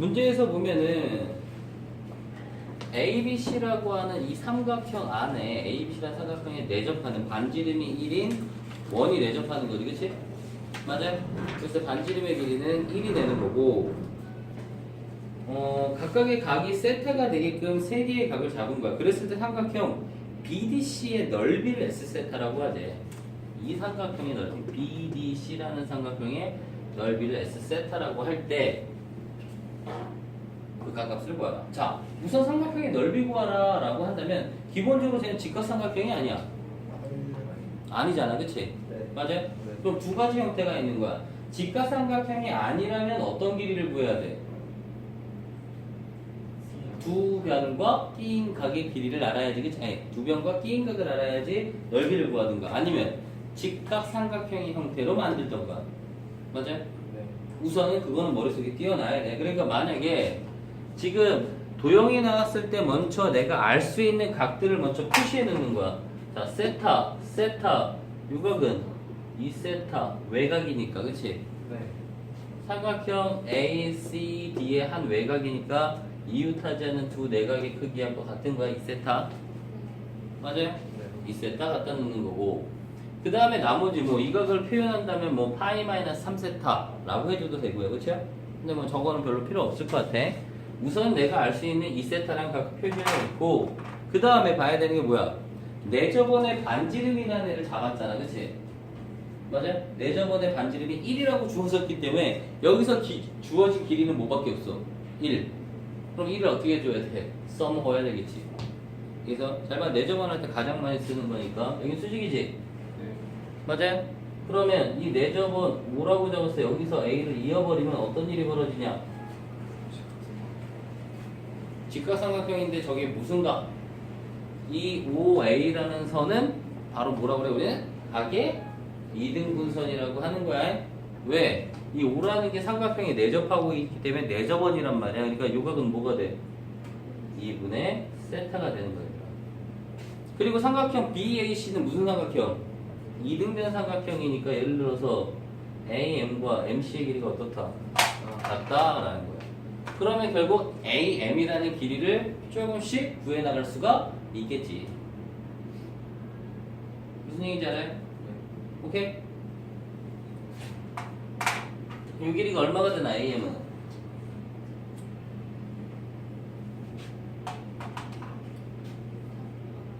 문제에서 보면은 ABC라고 하는 이 삼각형 안에 ABC라는 삼각형에 내접하는 반지름이 1인 원이 내접하는 거지, 그치? 맞아요? 그래서 반지름의 길이는 1이 되는 거고, 어, 각각의 각이 세타가 되게끔 세 개의 각을 잡은 거야. 그랬을 때 삼각형 BDC의 넓이를 S세타라고 하지. 이 삼각형의 넓이, BDC라는 삼각형의 넓이를 S세타라고 할 때, 그 각값을 구하라. 자, 우선 삼각형의 넓이 구하라 라고 한다면, 기본적으로 쟤는 직각삼각형이 아니야. 아니잖아, 그치? 네. 맞아요? 네. 그럼 두 가지 형태가 있는 거야. 직각삼각형이 아니라면 어떤 길이를 구해야 돼? 두 변과 끼인 각의 길이를 알아야지, 그치? 아니, 두 변과 끼인 각을 알아야지 넓이를 구하든가. 아니면 직각삼각형의 형태로 만들던가. 맞아요? 네. 우선은 그거는 머릿속에 띄어놔야 돼. 그러니까 만약에 지금 도형이 나왔을 때 먼저 내가 알 수 있는 각들을 먼저 표시해 놓는 거야. 자, 세타, 세타, 유각은 이 세타 외곽이니까, 그치? 네. 삼각형 A, C, D의 한 외곽이니까 이웃하지 않은 두 내각의 크기하고 같은 거야, 이 세타. 맞아요? 네. 이 세타 갖다 놓는 거고 그 다음에 나머지 뭐 이 각을 표현한다면 뭐 파이 마이너스 3세타라고 해줘도 되고요 그쵸? 근데 뭐 저거는 별로 필요 없을 것 같아 우선 내가 알 수 있는 이 세타랑 각 표시해 놓고 그 다음에 봐야 되는 게 뭐야 내 저번에 반지름이라는 애를 잡았잖아 그치? 맞아요? 내 저번에 반지름이 1이라고 주어졌기 때문에 여기서 기- 주어진 길이는 뭐밖에 없어 1 그럼 1을 어떻게 해줘야 돼? 써먹어야 되겠지 그래서 잘 봐 내 저번 할 때 가장 많이 쓰는 거니까 여기 수직이지? 네. 맞아요? 그러면 이내 저번 뭐라고 적었어? 여기서 A를 이어버리면 어떤 일이 벌어지냐? 직각삼각형인데 저게 무슨 각? 이 OA라는 선은 바로 뭐라고 그래 우리는? 각의 이등분선이라고 하는 거야. 왜? 이 O라는 게 삼각형에 내접하고 있기 때문에 내접원이란 말이야. 그러니까 이 각은 뭐가 돼? 2분의 세타가 되는 거예요. 그리고 삼각형 BAC는 무슨 삼각형? 이등변 삼각형이니까 예를 들어서 AM과 MC의 길이가 어떻다? 같다라는 거예요. 그러면 결국 AM이라는 길이를 조금씩 구해 나갈 수가 있겠지. 무슨 얘기인지 알아요? 오케이? 이 길이가 얼마가 되나 AM은?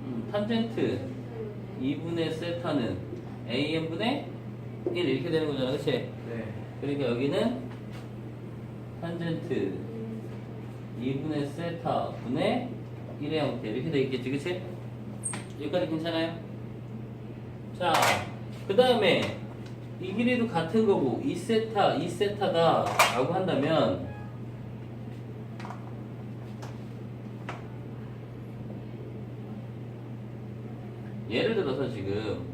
음, 탄젠트 2분의 세타는 AM분의 1 이렇게 되는 거잖아, 그치? 네. 그러니까 여기는 탄젠트 2분의 세타 분의 1의 형태 이렇게 돼 있겠지 그치? 여기까지 괜찮아요? 자, 그 다음에 이 길이도 같은 거고 2세타, 2세타다 라고 한다면 예를 들어서 지금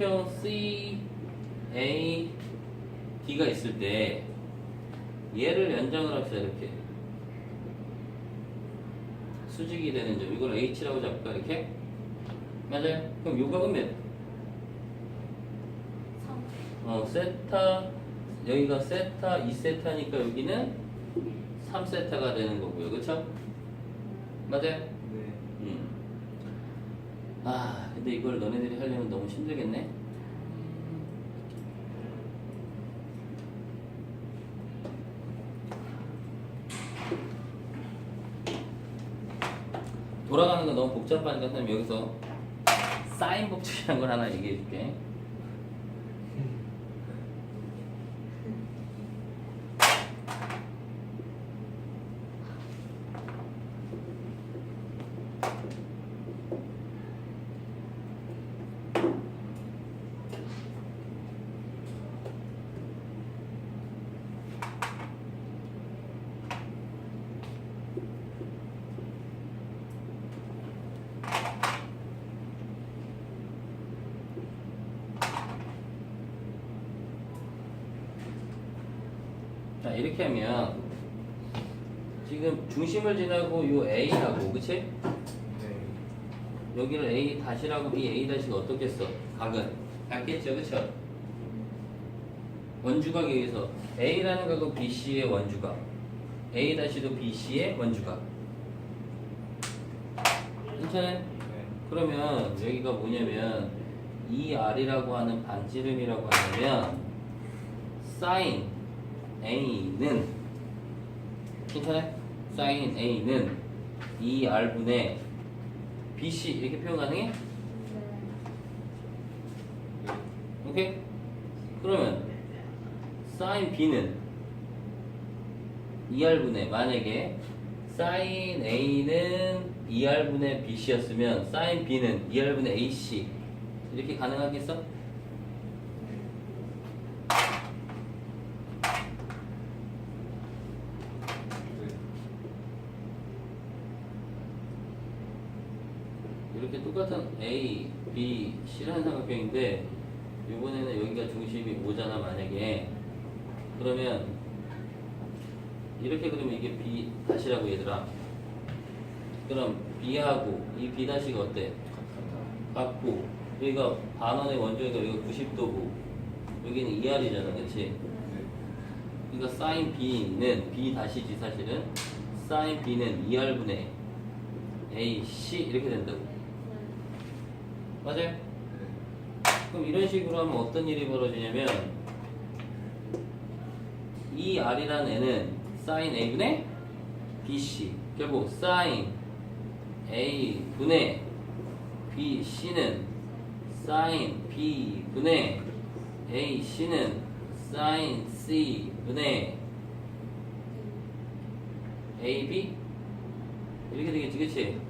삼각형 C, A, D가 있을 때 얘를 연장을 합시다 이렇게 수직이 되는 점 이걸 H라고 잡을까 이렇게 맞아요? 그럼 요각은 몇? 어 세타 여기가 세타 2세타니까 여기는 3세타가 되는 거고요 그쵸? 맞아요? 아, 근데 이걸 너네들이 하려면 너무 힘들겠네. 돌아가는 거 너무 복잡하니까 선생님 여기서 사인 법칙이라는 걸 하나 얘기해 줄게. 자, 이렇게 하면 지금 중심을 지나고 요 A하고 그치? 네. 여기를 A 다시라고 이 A 다시가 어떻겠어? 각은 같겠죠, 그쵸? 원주각에 의해서 A라는 각은 BC의 원주각 A 다시도 BC의 원주각 괜찮아요? 네. 그러면 여기가 뭐냐면 이 R이라고 하는 반지름이라고 하면 sin A는 괜찮아요? sin A는 2R분의 BC 이렇게 표현 가능해? 오케이? 그러면 sin B는 2R분의 만약에 sin A는 2R분의 BC였으면 sin B는 2R분의 AC 이렇게 가능하겠어? 이렇게 똑같은 A, B, C라는 삼각형인데 이번에는 여기가 중심이 오잖아 만약에. 그러면 이렇게 그리면 이게 B 다시라고 얘들아. 그럼 B하고 이 B 다시가 어때? 같고. 여기가 반원의 원조니까 여기가 90도고. 여기는 2R이잖아 그치? 그러니까 sin B는 B 다시지 사실은. sin B는 2R분의 AC 이렇게 된다고 맞아요? 그럼 이런 식으로 하면 어떤 일이 벌어지냐면 이 R이라는 애는 sin A분의 BC 결국 sin A분의 BC는 sin B분의 AC는 sin C분의 AB 이렇게 되겠지 그치?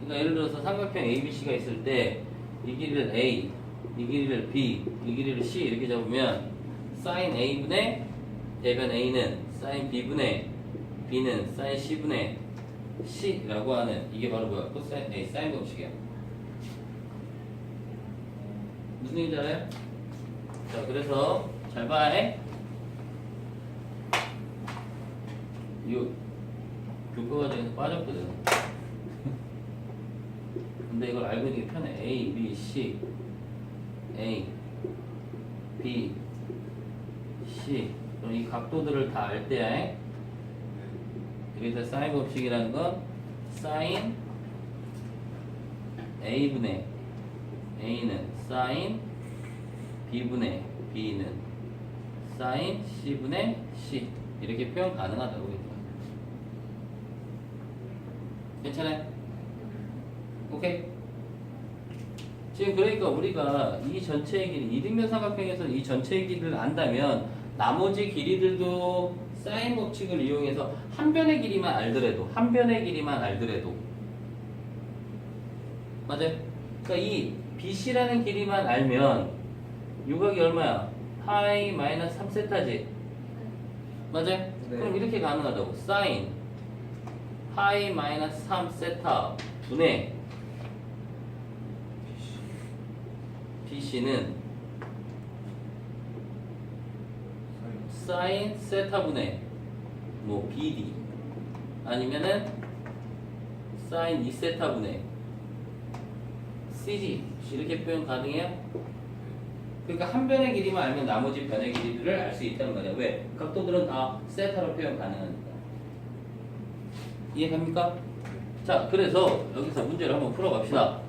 그러니까 예를 들어서 삼각형 ABC가 있을 때 이 길이를 A, 이 길이를 B, 이 길이를 C 이렇게 잡으면 sin A분의 대변 A는 sin B분의 B는 sin C분의 C라고 하는 이게 바로 뭐야? 코사인 A 사인 법칙이야. 무슨 얘기인지 알아요? 자, 그래서 잘 봐. 해. 이 교과 과정에서 빠졌거든. 근데 이걸 알고 있는 게 편해. A, B, C, A, B, C. 그럼 이 각도들을 다 알. 해. 여기서 사인 법칙이라는 건 사인 A분의 A는 사인 B분의 B는 사인 C분의 C 이렇게 표현 가능하다고 얘들아. 괜찮아요? 오케이? 지금 그러니까 우리가 이 전체의 길이 이등변 삼각형에서 이 전체의 길이를 안다면 나머지 길이들도 사인 법칙을 이용해서 한 변의 길이만 알더라도 한 변의 길이만 알더라도 맞아요? 그러니까 이 BC라는 길이만 알면 유각이 얼마야? 파이 마이너스 3세타지 맞아요? 네. 그럼 이렇게 가능하다고 사인 파이 마이너스 3세타 분의 BC는 사인 세타분의 뭐 BD 아니면은 사인 2세타분의 CG 이렇게 표현 가능해요? 그러니까 한 변의 길이만 알면 나머지 변의 길이를 알 수 있다는 거냐 왜? 각도들은 다 세타로 표현 가능하니까 이해갑니까? 자 그래서 여기서 문제를 한번 풀어갑시다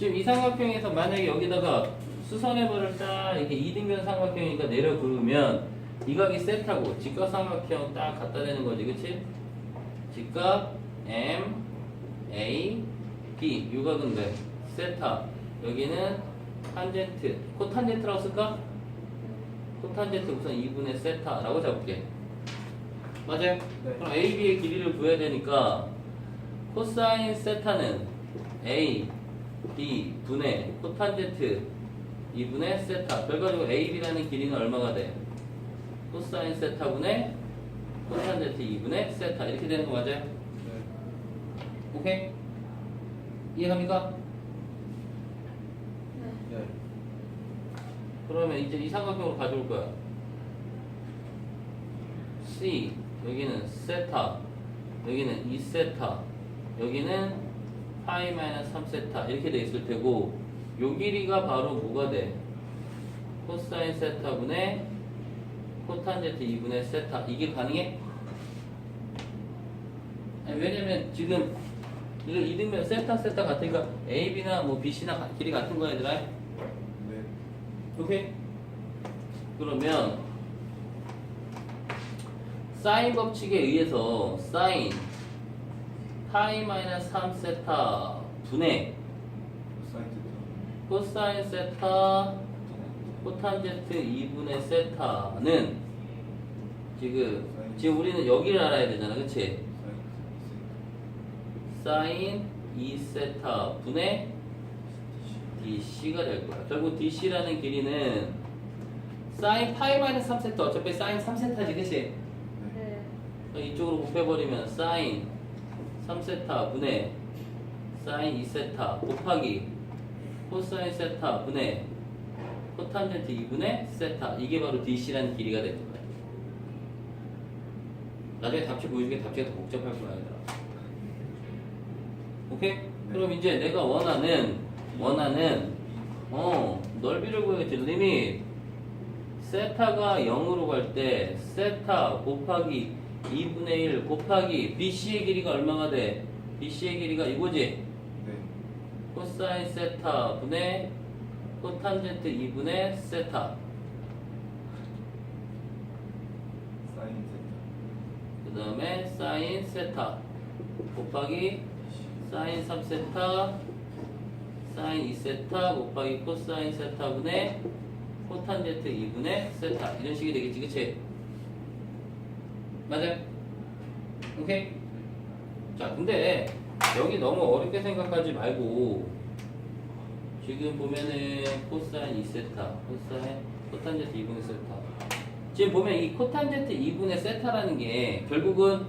지금 이 삼각형에서 만약에 여기다가 수선해버를 딱 이렇게 이등변 삼각형이니까 내려 그으면 이 각이 세타고 직각 삼각형 딱 갖다 대는 거지 그치? 직각 M A B 돼 세타 여기는 탄젠트 코탄젠트라고 쓸까? 코탄젠트 우선 2분의 세타라고 잡을게 맞아요? 네. 그럼 A, B의 길이를 구해야 되니까 코사인 세타는 A, B 분의 코탄젠트 2분의 세타 결과적으로 A, B라는 길이는 얼마가 돼? 코사인 세타 분의 코탄젠트 2분의 세타 이렇게 되는 거 맞아요? 오케이? 이해갑니까? 네. 그러면 이제 이 삼각형으로 가져올 거야. C 여기는 세타 여기는 2세타 여기는 파이 마이너스 3세타 이렇게 돼 있을 테고 요 길이가 바로 뭐가 돼? 코사인 세타분의 코탄제트 2분의 세타 이게 가능해? 아니, 왜냐면 지금 이거 이등변 세타 세타 같으니까 AB나 뭐 BC나 길이 같은 거야 얘들아 네. 오케이? 그러면 사인 법칙에 의해서 사인 파이 마이너스 3 세타 분의 사이트. 코사인 세타 코탄제트 2분의 세타는 지금 지금 우리는 여기를 알아야 되잖아 그치? 사인 2세타 분의 DC가 될 거야 결국 DC라는 길이는 사인 파이 마이너스 3세타 어차피 사인 3세타지 그치? 네. 이쪽으로 곱해버리면 사인 3세타 분의 사인 2세타 곱하기 코사인 세타 분의 코탄젠트 2분의 세타. 이게 바로 DC라는 길이가 되는 거야 나중에 답지 보여주게 답지가 더 복잡할 거야 얘들아 오케이? 그럼 이제 내가 원하는 원하는 어 넓이를 구해야지. 리밋 세타가 0으로 갈 때 세타 곱하기 2분의 1 곱하기 BC의 길이가 얼마가 돼? BC의 길이가 이거지? 네. 코사인 세타 분의 코탄젠트 2분의 세타 사인 세타. 그 다음에 사인 세타 곱하기 사인 3세타 사인 2세타 곱하기 코사인 세타 분의 코탄제트 2분의 세타 이런 식이 되겠지 그치? 맞아요? 오케이? 자 근데 여기 너무 어렵게 생각하지 말고 지금 보면은 코사인 2세타 코사인 코탄제트 2분의 세타 지금 보면 이 코탄제트 2분의 세타라는 게 결국은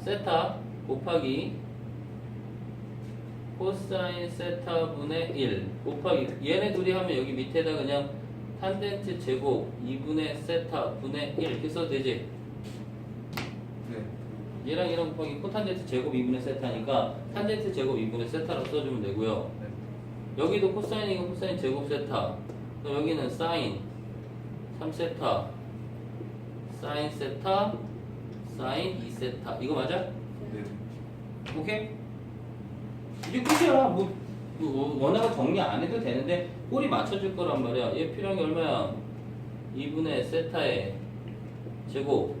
세타 곱하기 코사인 세타분의 1 곱하기 얘네 둘이 하면 여기 밑에다 그냥 탄젠트 제곱 2분의 세타 분의 1 이렇게 써도 되지? 네. 얘랑 얘랑 곱하기 코탄젠트 제곱 2분의 세타니까 탄젠트 제곱 2분의 세타라고 써주면 되고요 네. 여기도 코사인이고 코사인 제곱 세타 그럼 여기는 사인 3세타 사인 세타 사인 2세타 이거 맞아? 네. 오케이? 이게 끝이야. 뭐, 뭐 원화가 정리 안 해도 되는데 꼬리 맞춰줄 거란 말이야. 얘 필요한 게 얼마야? 2분의 세타의 제곱.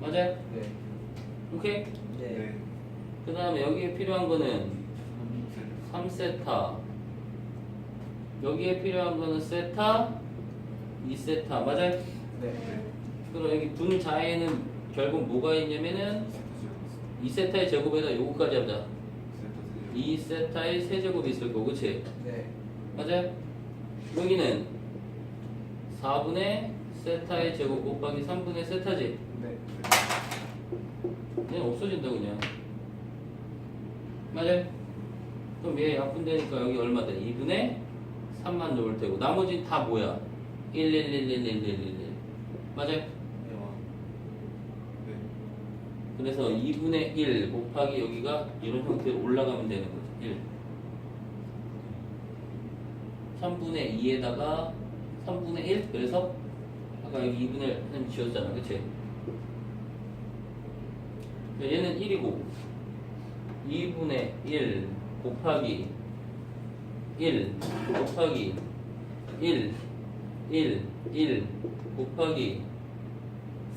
맞아요? 네. 오케이? 네. 그 다음에 여기에 필요한 거는 삼 3세타. 여기에 필요한 거는 세타, 2세타. 맞아요? 네. 네. 그럼 여기 분자에는 결국 뭐가 있냐면은 2세타의 제곱에다 요거까지 하자. 2세타의 세제곱이 있을 거고, 그치? 네. 맞아요? 여기는 4분의 세타의 제곱 곱하기 3분의 세타지? 네. 그냥 없어진다, 그냥. 맞아요? 그럼 얘 약분되니까 여기 얼마 돼? 2분의 3만 넣을 테고. 나머지 다 뭐야? 1, 1, 1, 1, 1, 1, 1, 1. 맞아요? 네. 그래서 2분의 1 곱하기 여기가 이런 형태로 올라가면 되는 거죠. 1. 3분의 2에다가 3분의 1 그래서 아까 여기 2분의 1 하나 지웠잖아. 그치? 얘는 1이고 2분의 1 곱하기 1 곱하기 1 1 1 곱하기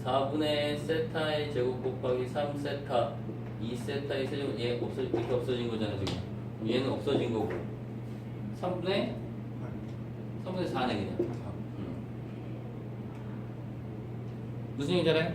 4분의 세타의 제곱 곱하기 3세타 2세타의 세제곱 얘 없어 이렇게 없어진 거잖아 지금. 얘는 없어진 거고. 3분의? 3분의 4네 그냥. 음. 무슨 얘기 잘해?